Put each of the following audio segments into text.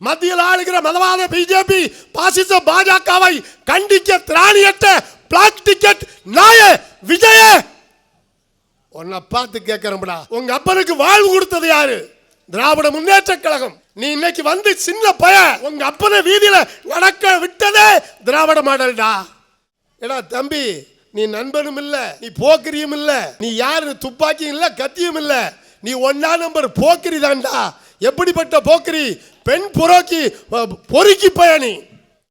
மத்தியில் ஆளுகிற மதவாத பிஜேபி பாசிச பாஜகவை கண்டிக்க திராணியற்ற பிளாக் டிக்கெட் நாய விஜய. உன்னை பார்த்து கேட்கிறோம்டா உங்க அப்பனுக்கு வாழ்வு கொடுத்தது யாரு? திராவிட முன்னேற்ற கழகம். நீ இன்னைக்கு வந்து சின்ன பய உங்க அப்பனை வீதியில நடக்க விட்டதே திராவிட மாடல்டா. ஏடா தம்பி நீ நண்பனும் இல்ல நீ போக்கிரியும் இல்ல நீ யாரு? துப்பாக்கியும் இல்ல கத்தியும் இல்ல. நீ ஒன்னா நம்பர் போக்கிரி தான்டா. எப்படிப்பட்ட போக்கிரி? பெண் புரோக்கி பொறுக்கி பயணி.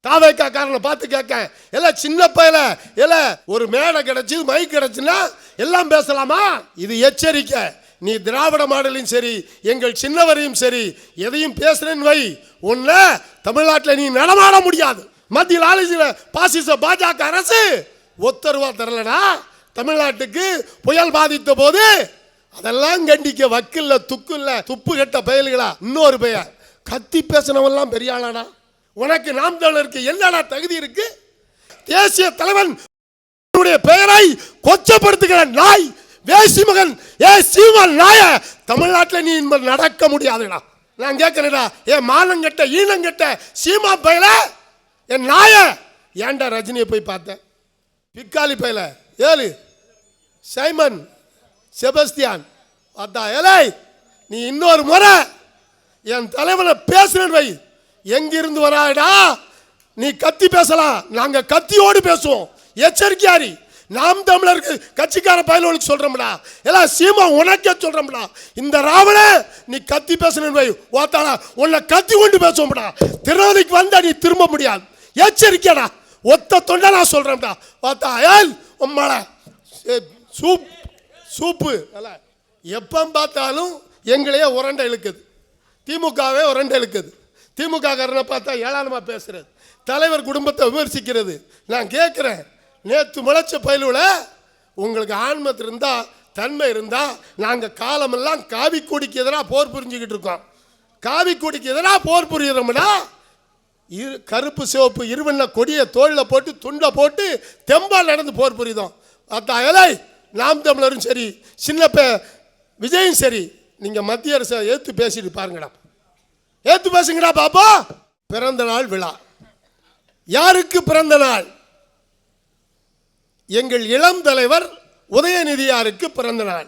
தாவேக்கா காரனை பார்த்து கேட்க எல்லாம் சின்ன பயல இல்ல ஒரு மேடை கிடைச்சி மைக் கிடைச்சுன்னா எல்லாம் பேசலாமா? இது எச்சரிக்கை. நீ திராவிட மாடலையும் சரி எங்கள் சின்னவரையும் சரி எதையும் பேசுறேன்னு வை. உன்னை தமிழ்நாட்டில் நீ நடமாட முடியாது. மத்தியில் ஆலோசனை பாசிச பாஜக அரசு ஒத்தருவா தரலடா. தமிழ்நாட்டுக்கு புயல் பாதித்த போது அதெல்லாம் கண்டிக்க வக்கில்ல துக்குல்ல துப்பு கெட்ட பயல்களா? இன்னொரு பெயர். கத்தி பேசினவெல்லாம் பெரிய ஆளாடா. உனக்கு நாம் தமிழருக்கு என்னடா தகுதி இருக்கு? தேசிய தலைவன் உன்னுடைய பெயரை கொச்சப்படுத்துகிற நாய் வேசி மகன் ஏ சீமான் நாய. தமிழ்நாட்டில் நீ இனிமேல் நடக்க முடியாதுடா. நான் கேட்கிறேன்டா ஏ மானங்கட்ட ஈனங்கட்ட சீமா பயல? என் நாய. ஏன்டா ரஜினியை போய் பார்த்தேன் பிக்காலி பயல. ஏழு. Simon Sebastian. பார்த்தா ஏலே நீ இன்னொரு முறை என் தலைவனை பேசுறேன் வை. எங்கிருந்து வராடா நீ கத்தி பேசலாம். நாங்க கத்தியோடு பேசுவோம். எச்சரிக்கையாரி. நாம் தமிழருக்கு கட்சிக்கார பயலுக்கு சொல்றோம்டா. எல்லாம் சீமா உனக்கே சொல்றோம்டா. இந்த ராவண நீ கத்தி பேசணும் வை. ஓத்தாடா உன்னை கத்தி கொண்டு பேசுவோம்டா. திருநெல்வேலிக்கு வந்தா நீ திரும்ப முடியாது. எச்சரிக்கையாடா. ஒத்த தொண்டை நான் சொல்றேன்டா. ஓத்தா ஏல் உம்மளை சூப் சூப்பு. அல்ல எப்போ பார்த்தாலும் எங்களையே உரண்டை இழுக்குது. திமுகவே உரண்டு இழுக்குது. திமுக காரனை பார்த்தா ஏளனமாக பேசுறது. தலைவர் குடும்பத்தை விமர்சிக்கிறது. நான் கேட்குறேன் நேற்று முளைச்ச பயிலுவில் உங்களுக்கு ஆன்மத்து இருந்தால் தன்மை இருந்தால் நாங்கள் காலமெல்லாம் காவி கொடிக்கு எதிராக போர் புரிஞ்சுக்கிட்டு இருக்கோம். காவி கொடிக்கு எதிராக போர் புரியுறோம்னா இரு கருப்பு சிவப்பு இருவண்ண கொடியை தோளில் போட்டு துண்டை போட்டு தெம்பால் நடந்து போர் புரியுதோம். அத்தா ஏலை நாம் தமிழரும் சரி சின்ன பே விஜயும் சரி நீங்கள் மத்திய அரசை ஏற்று பேசிட்டு பாருங்கடா. ஏத்து பேசுங்கடா பாப்பா. பிறந்த நாள் விழா. யாருக்கு பிறந்த நாள்? எங்கள் இளம் தலைவர் உதயநிதியாருக்கு பிறந்த நாள்.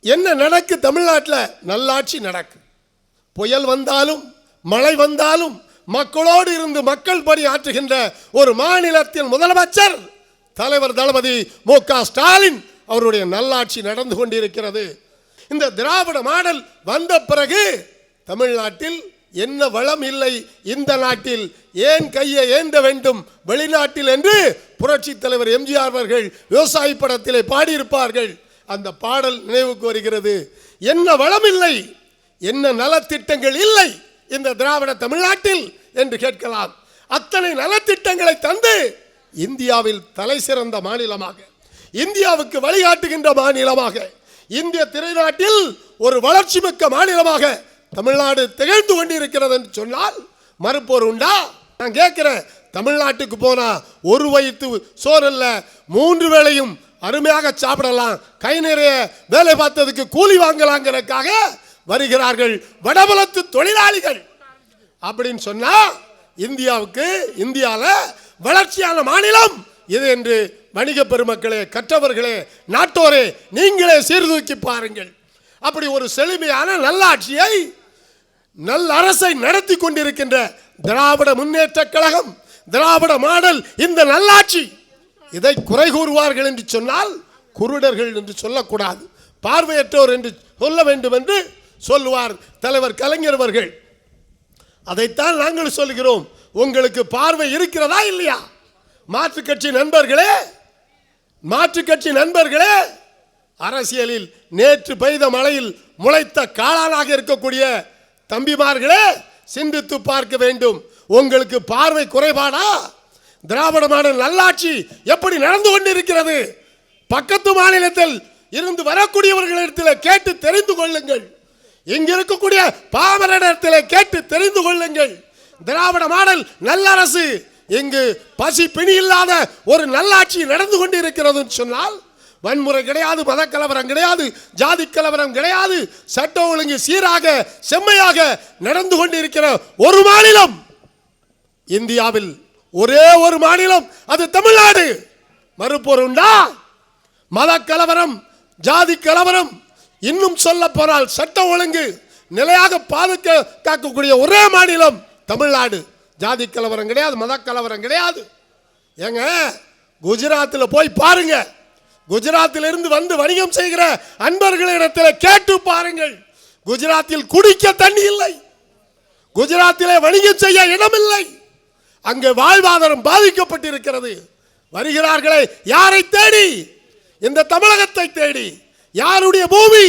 என்ன நடக்கு தமிழ்நாட்டில்? நல்லாட்சி நடக்கு. புயல் வந்தாலும் மழை வந்தாலும் மக்களோடு இருந்து மக்கள் பணி ஆற்றுகின்ற ஒரு மாநிலத்தின் முதலமைச்சர் தலைவர் தளபதி மு க ஸ்டாலின் அவருடைய நல்லாட்சி நடந்து கொண்டிருக்கிறது. இந்த திராவிட மாடல் வந்த பிறகு தமிழ்நாட்டில் என்ன வளம் இல்லை இந்த நாட்டில்? ஏன் கையை ஏந்த வேண்டும்? வெளிநாட்டில் என்று புரட்சி தலைவர் எம்ஜிஆர் அவர்கள் விவசாயி படத்திலே பாடியிருப்பார்கள். அந்த பாடல் நினைவுக்கு வருகிறது. என்ன வளம் இல்லை? என்ன நலத்திட்டங்கள் இல்லை இந்த திராவிட தமிழ்நாட்டில்? என்று கேட்கலாம். அத்தனை நலத்திட்டங்களை தந்து இந்தியாவில் தலை சிறந்த மாநிலமாக இந்தியாவுக்கு வழிகாட்டுகின்ற மாநிலமாக இந்திய திரைநாட்டில் ஒரு வளர்ச்சி மிக்க மாநிலமாக தமிழ்நாடு திகழ்ந்து கொண்டிருக்கிறது என்று சொன்னால் மறுப்போர் உண்டா? நான் கேட்குறேன். தமிழ்நாட்டுக்கு போனால் ஒரு வயிற்று சோறு இல்லை மூன்று வேளையும் அருமையாக சாப்பிடலாம். கை நிறைய வேலை பார்த்ததுக்கு கூலி வாங்கலாங்கிறதுக்காக வருகிறார்கள் வடபலத்து தொழிலாளிகள். அப்படின்னு சொன்னால் இந்தியாவுக்கு இந்தியாவில் வளர்ச்சியான மாநிலம் இது என்று வணிக பெருமக்களே கற்றவர்களே நாட்டோரே நீங்களே சீர்தூக்கி பாருங்கள். அப்படி ஒரு செழுமையான நல்லாட்சியை நல்ல அரசை நடத்தி கொண்டிருக்கின்ற திராவிட முன்னேற்ற கழகம் திராவிட மாடல் இந்த நல்லாட்சி. இதை குறை கூறுவார்கள் என்று சொன்னால் குருடர்கள் என்று சொல்லக்கூடாது. பார்வையற்றோர் என்று சொல்ல வேண்டும் என்று சொல்லுவார் தலைவர் கலைஞர் அவர்கள். அதைத்தான் நாங்கள் சொல்கிறோம். உங்களுக்கு பார்வை இருக்கிறதா இல்லையா? மாற்று கட்சி நண்பர்களே மாற்று கட்சி நண்பர்களே அரசியலில் நேற்று பெய்த மழையில் முளைத்த காளானாக இருக்கக்கூடிய தம்பிமார்களே சிந்தித்து பார்க்க வேண்டும். உங்களுக்கு பார்வை குறைபாடா? திராவிட மாடல் நல்லாட்சி எப்படி நடந்து கொண்டிருக்கிறது? பக்கத்து மாநிலத்தில் இருந்து வரக்கூடியவர்களிடத்தில் கேட்டு தெரிந்து கொள்ளுங்கள். இங்க இருக்கக்கூடிய பாமரிடத்தில் கேட்டு தெரிந்து கொள்ளுங்கள். திராவிட மாடல் நல்லரசு இங்கு பசி பிணி இல்லாத ஒரு நல்லாட்சி நடந்து கொண்டிருக்கிறது சொன்னால் வன்முறை கிடையாது மதக்கலவரம் கிடையாது ஜாதி கலவரம் கிடையாது. சட்ட ஒழுங்கு சீராக செம்மையாக நடந்து கொண்டிருக்கிற ஒரு மாநிலம் இந்தியாவில் ஒரே ஒரு மாநிலம் அது தமிழ்நாடு. மறுப்பொருண்டா மத கலவரம் ஜாதி கலவரம் இன்னும் சொல்ல போனால் சட்ட ஒழுங்கு நிலையாக பாதுக்க காக்கக்கூடிய ஒரே மாநிலம் தமிழ்நாடு. ஜாதி கலவரம் கிடையாது மத கலவரம் கிடையாது. ஏங்க குஜராத்தில் போய் பாருங்கள் குஜராத்தில் இருந்து வந்து வணிகம் செய்கிற அன்பர்களிடத்தில் கேட்டு பாருங்கள். குஜராத்தில் குடிக்க தண்ணி இல்லை. குஜராத்திலே வணிகம் செய்ய இடமில்லை அங்கே வாழ்வாதாரம் பாதிக்கப்பட்டிருக்கிறது. வருகிறார்களே யாரை தேடி? இந்த தமிழகத்தை தேடி. யாருடைய பூமி?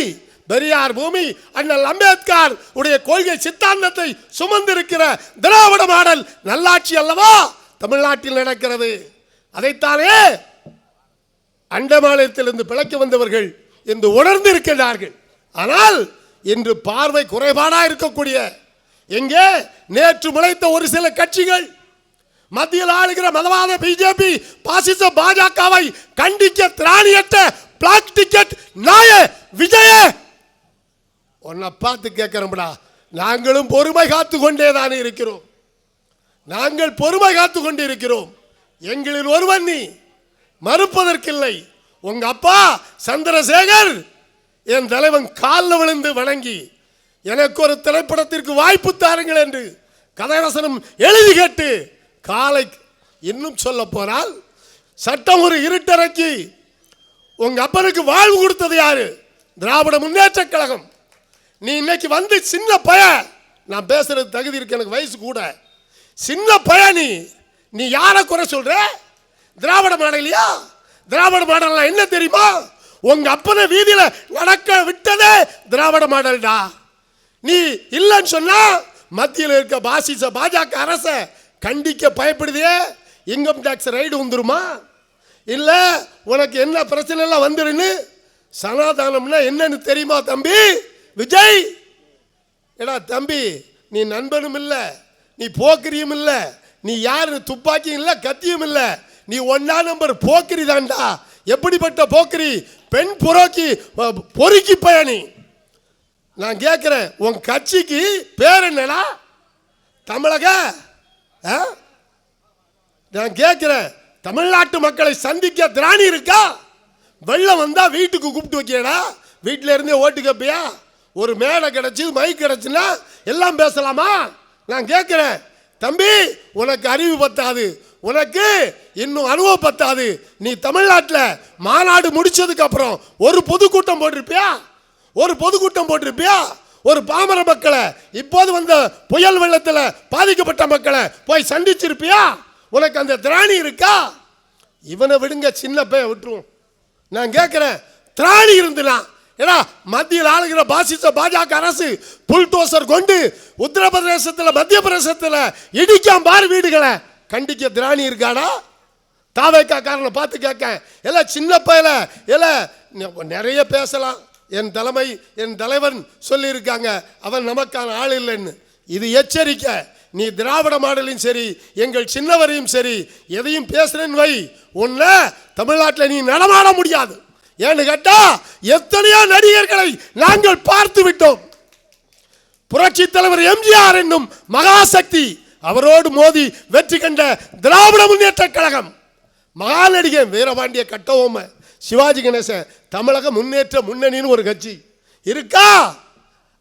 பெரியார் பூமி அண்ணல் அம்பேத்கர் உடைய கொள்கை சித்தாந்தத்தை சுமந்திருக்கிற திராவிட மாடல் நல்லாட்சி அல்லவா? தமிழ்நாட்டில் நடக்கிறது. அதைத்தானே அண்டமானத்திலிருந்து பிழைக்க வந்தவர்கள் என்று உணர்ந்து இருக்கிறார்கள் ஆனால் இன்று பார்வை குறைபாடாக இருக்கக்கூடிய எங்கே நேற்று முளைத்த ஒரு சில கட்சிகள் மத்தியில் ஆளுகிற மதவாத பிஜேபி பாசிச பாஜகவை கண்டிக்க திராணியற்ற பிளாக் டிக்கெட் நாய விஜய! உன்னை பார்த்து கேட்கிறோம்டா நாங்களும் பொறுமை காத்து கொண்டே தானே இருக்கிறோம். நாங்கள் பொறுமை காத்து கொண்டு இருக்கிறோம் எங்களில் ஒருவன் நீ. மறுப்பதற்கில்லை. உங்க அப்பா சந்திரசேகர் என் தலைவன் காலில் விழுந்து வணங்கி எனக்கு ஒரு திரைப்படத்திற்கு வாய்ப்பு தாருங்கள் என்று கதைவசனம் எழுதி கேட்டு காலை இன்னும் சொல்ல போனால் சட்டம் ஒரு இருட்டறைக்கு உங்க அப்பனுக்கு வாழ்வு கொடுத்தது யாரு? திராவிட முன்னேற்ற கழகம். நீ இன்னைக்கு வந்து சின்ன பய நான் பேசுறது தகுதி இருக்கு எனக்கு வயசு கூட. சின்ன பய நீ. நீ யாரை குறை சொல்ற? திராவிட மாடலையா திராவிட மாடல் என்ன தெரியுமா? உங்க அப்பனை வீதியில நடக்க விட்டதே திராவிட மாடல்டா. நீ இல்லைன்னு சொன்னா மத்தியில் இருக்க பாசிச பாஜக அரச கண்டிக்க பயப்படுதே? இன்கம் டாக்ஸ் ரைடு வந்துருமா? இல்லை உனக்கு என்ன பிரச்சனை எல்லாம் வந்துருன்னு? சனாதானம்னா என்னன்னு தெரியுமா தம்பி? விஜய்! எடா தம்பி நீ நண்பனும் இல்லை நீ போக்கிரியும் இல்லை நீ யாரு? துப்பாக்கியும் இல்லை கத்தியும் இல்லை. நீ ஒன்னா நம்பர் போக்கிரி தான்டா எப்படிப்பட்ட போக்கிரி? பெண் புரோக்கி பொறுக்கி பயணி. நான் கேட்குறேன் உன் கட்சிக்கு பேர் என்னடா? தமிழக? ஆ? நான் கேட்குறேன் தமிழ்நாட்டு மக்களை சந்திக்க திராணி இருக்கா? வெள்ளம் வந்தால் வீட்டுக்கு கூப்பிட்டு வைக்கியடா வீட்டில் இருந்தே ஓட்டு கேப்பியா? ஒரு மேடை கிடச்சி மைக் கிடச்சுன்னா எல்லாம் பேசலாமா? நான் கேட்குறேன் தம்பி உனக்கு அறிவு பத்தாது. உனக்கு இன்னும் அனுபவம் பத்தாது. நீ தமிழ்நாட்டில் மாநாடு முடிச்சதுக்கு அப்புறம் ஒரு பொதுக்கூட்டம் போட்டிருப்பியா? ஒரு பொதுக்கூட்டம் போட்டிருப்பியா? ஒரு பாமர மக்களை இப்போது வந்த புயல் வெள்ளத்தில் பாதிக்கப்பட்ட மக்களை போய் சந்திச்சிருப்பியா? உனக்கு அந்த திராணி இருக்கா? இவனை விடுங்க சின்ன பைய விட்டுருவோம். நான் கேட்குறேன் திராணி இருந்துலாம் ஏடா மத்தியில் ஆளுகிற பாசிச பாஜக அரசு புல்டோசர் கொண்டு உத்தரப்பிரதேசத்தில் மத்திய பிரதேசத்தில் இடிக்காம் பார் வீடுகளை கண்டிக்க திராணி இருக்காடா? தாவைக்கா காரனை பார்த்து கேட்க. எல்லாம் சின்ன பயல எல்லாம் நிறைய பேசலாம். என் தலைமை என் தலைவன் சொல்லியிருக்காங்க. அவன் நமக்கான ஆள் இல்லைன்னு. இது எச்சரிக்கை. நீ திராவிட மாடலையும் சரி எங்கள் சின்னவரையும் சரி எதையும் பேசுறேன்னு வை. உன்னை தமிழ்நாட்டில் நீ நடமாட முடியாது. ஏன்னு கேட்டா எத்தனையோ நடிகர்களை நாங்கள் பார்த்து விட்டோம். புரட்சி தலைவர் எம்ஜிஆர் என்னும் மகாசக்தி அவரோடு மோதி வெற்றி கண்ட திராவிட முன்னேற்ற கழகம். மகா வீரபாண்டிய கட்டவோம சிவாஜி கணேசன் தமிழக முன்னேற்ற முன்னணின்னு ஒரு கட்சி. இருக்கா?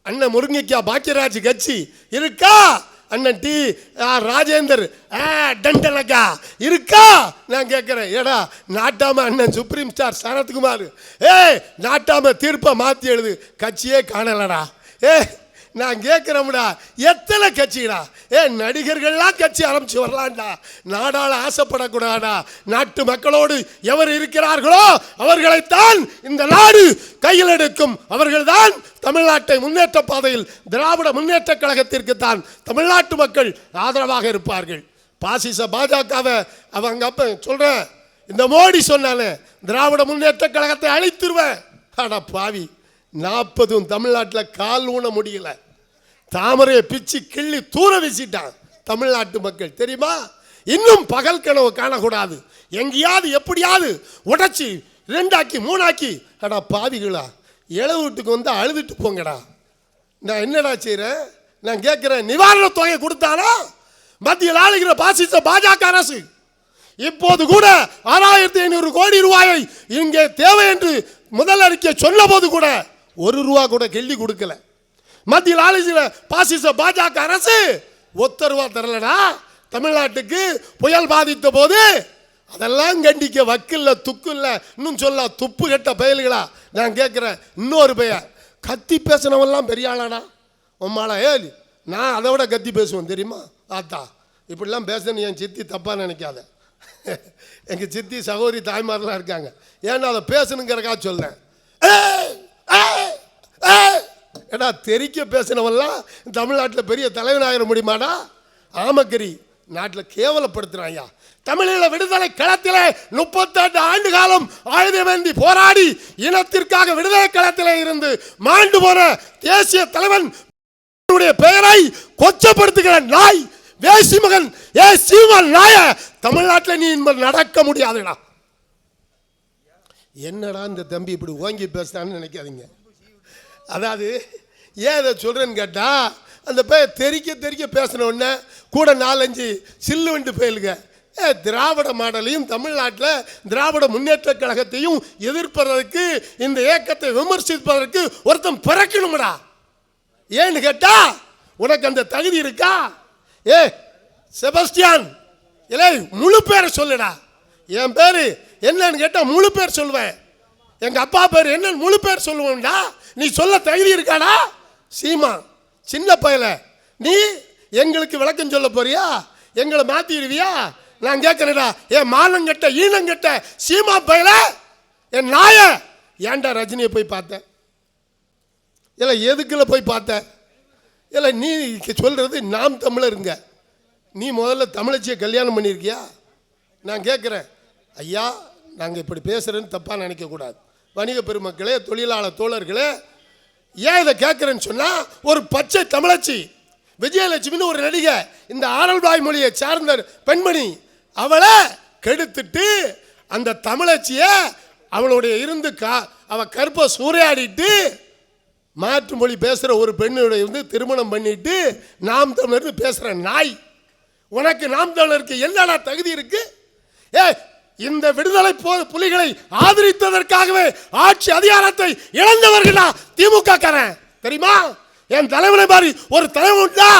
அண்ணன் முருங்கைக்கா பாக்கியராஜ் கட்சி. இருக்கா? அண்ணன் டி ஆர் ராஜேந்தர் ஆ, டண்டலக்கா இருக்கா? நான் கேட்குறேன். ஏடா நாட்டாம அண்ணன் சுப்ரீம் ஸ்டார் சரத்குமார். ஏய் நாட்டாம தீர்ப்பை மாற்றி எழுது. கட்சியே காணலடா. ஏ நான் கேட்குறோம்டா எத்தனை கட்சிடா? ஏ நடிகர்கள்லாம் கட்சி ஆரம்பித்து வரலாம்டா. நாடால் ஆசைப்படக்கூடாடா நாட்டு மக்களோடு எவர் இருக்கிறார்களோ அவர்களைத்தான் இந்த நாடு கையில் எடுக்கும். அவர்கள்தான் தமிழ்நாட்டை முன்னேற்ற பாதையில் திராவிட முன்னேற்ற கழகத்திற்கு தான் தமிழ்நாட்டு மக்கள் ஆதரவாக இருப்பார்கள். பாசிச பாஜகவை அவங்க அப்போ சொல்கிறேன் இந்த மோடி சொன்னானே திராவிட முன்னேற்ற கழகத்தை அழித்துருவேன். அட பாவி நாற்பதும் தமிழ்நாட்டில் கால் ஊன முடியலை. தாமரையை பிச்சு கிள்ளி தூர வீசிட்டான் தமிழ்நாட்டு மக்கள். தெரியுமா? இன்னும் பகல் கனவு காணக்கூடாது. எங்கேயாவது எப்படியாவது உடைச்சி ரெண்டாக்கி மூணாக்கி அடா பாவிகளா இளவு வீட்டுக்கு வந்து அழுதுட்டு போங்கடா. நான் என்னடா செய்கிறேன் நான் கேட்குறேன் நிவாரண தொகையை கொடுத்தானா? மத்தியில் ஆளுகிற பாசிச பாஜக அரசு. இப்போது கூட ஆறாயிரத்தி ஐநூறு கோடி ரூபாயை இங்கே தேவை என்று முதல் அறிக்கை சொன்ன போது கூட ஒரு ரூபா கூட கெள்ளி கொடுக்கல. மத்தியில் ஆளுகிற பாசிச பாஜக அரசு ஒத்த ரூபா தரலடா. தமிழ்நாட்டுக்கு புயல் பாதித்த போது அதெல்லாம் கண்டிக்க வக்கில்ல துக்கு இல்லை இன்னும் சொல்ல துப்பு கெட்ட பயல்களா. நான் கேட்குறேன் இன்னொரு பையன் கத்தி பேசினவெல்லாம் பெரிய ஆளாடா. உம்மாளா ஏலி நான் அதை விட கத்தி பேசுவேன் தெரியுமா? ஆத்தா இப்படிலாம் பேசணும் என் சித்தி தப்பாக நினைக்காத. எங்கள் சித்தி சகோதரி தாய்மாரெலாம் இருக்காங்க. ஏன்னா அதை பேசணுங்கிறக்கா சொல்கிறேன் ஏய், ஏய், ஏய். ஏடா தெரிக்க பேசினவெல்லாம் தமிழ்நாட்டில் பெரிய தலைவனாகிற முடியுமாடா? ஆமக்கரி நாட்டில் கேவலப்படுத்துகிறாயா தமிழீழ விடுதலை களத்தில் முப்பத்தெட்டு ஆண்டு காலம் ஆயுதமேந்தி போராடி இனத்திற்காக விடுதலை களத்தில் இருந்து மாண்டு போன தேசிய தலைவன் உடைய பெயரை கொச்சப்படுத்துகிற நாய் வேசி மகன் ஏ. சீமான் நாய தமிழ்நாட்டில் நீ இன்பம் நடக்க முடியாதுடா. என்னடா இந்த தம்பி இப்படி ஓங்கி பேசுறான்னு நினைக்காதீங்க. அதாவது ஏன் இதை சொல்கிறேன்னு கேட்டால் அந்த பே தெறிக்க தெறிக்க பேசின கூட நாலஞ்சு சில்லுவண்டு போயிலுங்க. ஏ திராவிட மாடலையும் தமிழ்நாட்டில் திராவிட முன்னேற்ற கழகத்தையும் எதிர்ப்பதற்கு இந்த இயக்கத்தை விமர்சிப்பதற்கு ஒருத்தன் பிறக்கணும்டா. ஏன்னு கேட்டா உனக்கு அந்த தகுதி இருக்கா? ஏ செபஸ்டியான் இல்லை முழு பேரை சொல்லுடா. என் பேர் என்னன்னு கேட்டால் முழு பேர் சொல்லுவேன். எங்கள் அப்பா பேர் என்னன்னு முழு பேர் சொல்லுவேன்டா நீ சொல்ல தகுதி இருக்காடா? சீமா சின்ன பயல. நீ எங்களுக்கு விளக்கம் சொல்ல போறியா? எங்களை மாத்திடுவியா? நான் கேட்கறேடா என் மானங்கட்ட ஈனங்கட்ட சீமா பயல? என் நாய! ஏன்டா ரஜினியை போய் பார்த்தேன் இல்லை எதுக்குள்ள போய் பார்த்த? இல்லை நீ சொல்கிறது நாம் தமிழருங்க. நீ முதல்ல தமிழச்சியை கல்யாணம் பண்ணியிருக்கியா? நான் கேட்குறேன். ஐயா நாங்கள் இப்படி பேசுகிறேன்னு தப்பாக நினைக்கக்கூடாது. வணிக பெருமக்களே தொழிலாளர் தோழர்களே ஏன் இதை கேட்குறேன்னு சொன்னால் ஒரு பச்சை தமிழச்சி விஜயலட்சுமின்னு ஒரு நடிகை இந்த ஆரல்வாய் மொழியை சார்ந்த பெண்மணி அவளை கெடுத்துட்டு அந்த தமிழச்சியை அவளுடைய இருந்து கா அவள் கற்பை சூறையாடிட்டு மாற்று மொழி பேசுகிற ஒரு பெண்ணுடைய வந்து திருமணம் பண்ணிட்டு நாம் தமிழர்னு பேசுகிற நாய். உனக்கு நாம் தமிழருக்கு என்னடா தகுதி இருக்கு? ஏ இந்த விடுதலை புலிகளை ஆதரித்ததற்காகவே ஆட்சி அதிகாரத்தை இழந்தவர்களா திமுக காரன் தெரியுமா? என் தலைவனை மாதிரி ஒரு தலைவன் உண்டா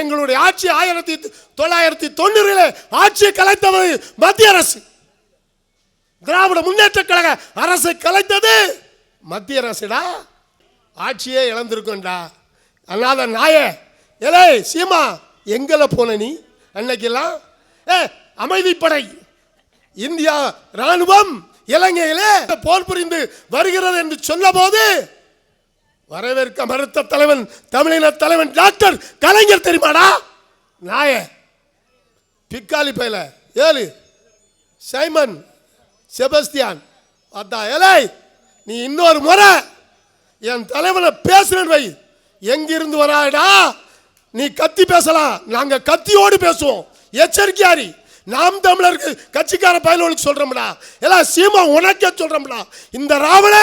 எங்களுடைய ஆட்சி ஆயிரத்தி தொள்ளாயிரத்தி தொண்ணூறில் ஆட்சியை கலைத்தவர் மத்திய அரசு. திராவிட முன்னேற்ற கழக அரசை கலைத்தது மத்திய அரசுடா? ஆட்சியே இழந்திருக்கோண்டா அல்லாத நாய ஏலே சீமா எங்கல போன நீ அன்னைக்கெல்லாம்? ஏ அமைதிப்படை. இந்தியா ராணுவம் இலங்கையிலே போர் புரிந்து வருகிறது என்று சொன்னபோது வரவேற்க மறுத்த தலைவன் தமிழின தலைவன் டாக்டர் கலைஞர் தெரியுமாடா? நாய பிக்காலி பயில ஏழு சைமன் செபஸ்தியான் அதான் ஏலை நீ இன்னொரு முறை என் தலைவனை பேசுறேன் வை. எங்கிருந்து வராடா நீ கத்தி பேசலாம். நாங்கள் கத்தியோடு பேசுவோம். எச்சரிக்கையாரி நாம் தமிழருக்கு கட்சிக்கார பயலுக்கு சொல்றோம்டா. எல்லாம் சீமா உனக்கே சொல்றோம்டா. இந்த ராவண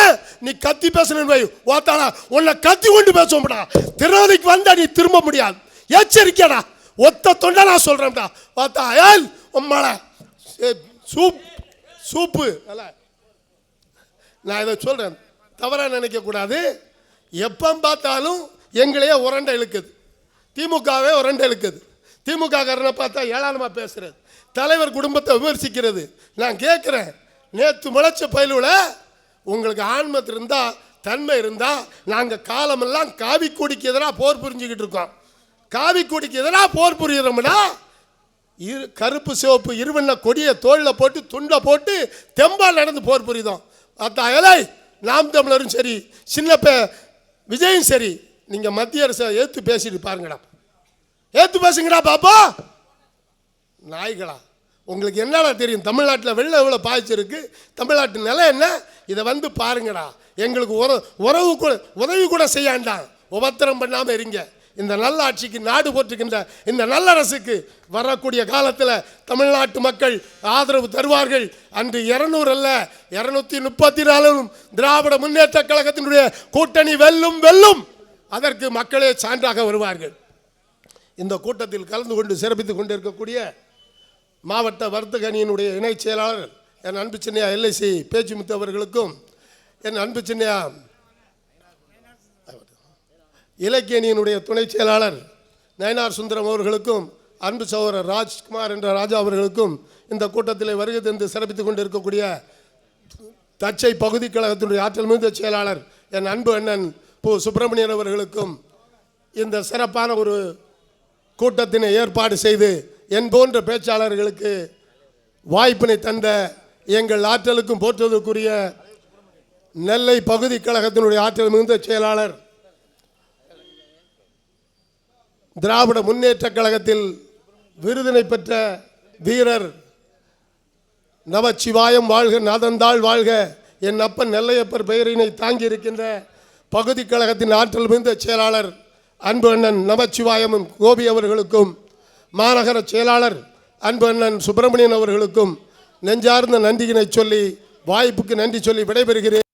நீ கத்தி பேசணும் வை ஓத்தாடா உன்னை கத்தி கொண்டு பேசுவோம்டா. திருநதிக்கு வந்தா நீ திரும்ப முடியாது. எச்சரிக்கைடா. ஒத்த தொண்டை நான் சொல்றேன்டா பார்த்தா ஏல் உம்மால சூப் சூப்பு. அல்ல நான் இதை சொல்கிறேன் தவறாக நினைக்கக்கூடாது எப்போ பார்த்தாலும் எங்களையே உரண்டை இழுக்குது. திமுகவே உரண்டை இழுக்குது. திமுக காரனை பார்த்தா ஏளனமாக பேசுறது. தலைவர் குடும்பத்தை விமர்சிக்கிறது. நான் கேட்குறேன் நேற்று முளைச்ச பயிலுல உங்களுக்கு ஆன்மத்து இருந்தால் தன்மை இருந்தால் நாங்கள் காலமெல்லாம் காவி கொடிக்கு எதிராக போர் புரிஞ்சுக்கிட்டு இருக்கோம். காவி கொடிக்கு எதிராக போர் புரியுறோம்னா இரு கருப்பு சிவப்பு இருவண்ண கொடியை தோளில் போட்டு துண்டை போட்டு தெம்பால் நடந்து போர் புரியுதோம். அத்தா ஏலை நாம் தமிழரும் சரி சின்னப்ப விஜயும் சரி நீங்கள் மத்திய அரசை ஏற்று பேசிட்டு பாருங்கடா. ஏற்று பேசுங்கடா பாப்பா. நாய்களா? உங்களுக்கு என்னடா தெரியும்? தமிழ்நாட்டில் வெள்ளம் எவ்வளோ பாய்ச்சிருக்கு தமிழ்நாட்டு நிலை என்ன? இதை வந்து பாருங்கடா. எங்களுக்கு உற உறவு கூட உதவி கூட செய்யாண்டான் உபத்திரம் பண்ணாமல் இருங்க. இந்த நல்லாட்சிக்கு நாடு போற்றுகின்ற இந்த நல்லரசுக்கு வரக்கூடிய காலத்தில் தமிழ்நாட்டு மக்கள் ஆதரவு தருவார்கள். அன்று இருநூறு அல்ல இரநூத்தி முப்பத்தி நாலும் திராவிட முன்னேற்ற கழகத்தினுடைய கூட்டணி வெல்லும் வெல்லும். அதற்கு மக்களே சான்றாக வருவார்கள். இந்த கூட்டத்தில் கலந்து கொண்டு சிறப்பித்துக் கொண்டிருக்கக்கூடிய மாவட்ட வர்த்தக அணியினுடைய இணைச் செயலாளர் என் அன்பு சின்னையா எல்ஐசி பேச்சுமுத்து அவர்களுக்கும் என் அன்பு சின்னையா இலக்கிய அணியினுடைய துணை செயலாளர் நயனார் சுந்தரம் அவர்களுக்கும் அன்பு சகோதரர் ராஜ்குமார் என்ற ராஜா அவர்களுக்கும் இந்த கூட்டத்தில் வருகை தந்து சிறப்பித்துக் கொண்டிருக்கக்கூடிய தச்சை பகுதி கழகத்தினுடைய ஆற்றல் மிகுந்த செயலாளர் என் அன்பு அண்ணன் பு. சுப்பிரமணியன் அவர்களுக்கும் இந்த சிறப்பான ஒரு கூட்டத்தினை ஏற்பாடு செய்து என் போன்ற பேச்சாளர்களுக்கு வாய்ப்பினை தந்த எங்கள் ஆற்றலுக்கும் போற்றுவதற்குரிய நெல்லை பகுதி கழகத்தினுடைய ஆற்றல் மிகுந்த செயலாளர் திராவிட முன்னேற்ற கழகத்தில் விருதினை பெற்ற வீரர் நவச்சிவாயம் வாழ்க நாதந்தாள் வாழ்க என் அப்பன் நெல்லையப்பர் பெயரினை தாங்கி இருக்கின்ற பகுதி கழகத்தின் ஆற்றல் மிகுந்த செயலாளர் அன்பு அண்ணன் நமச்சிவாயமும் கோபி அவர்களுக்கும் மாநகர செயலாளர் அன்பு அண்ணன் சுப்பிரமணியன் அவர்களுக்கும் நெஞ்சார்ந்த நன்றியினை சொல்லி வாய்ப்புக்கு நன்றி சொல்லி விடைபெறுகிறேன்.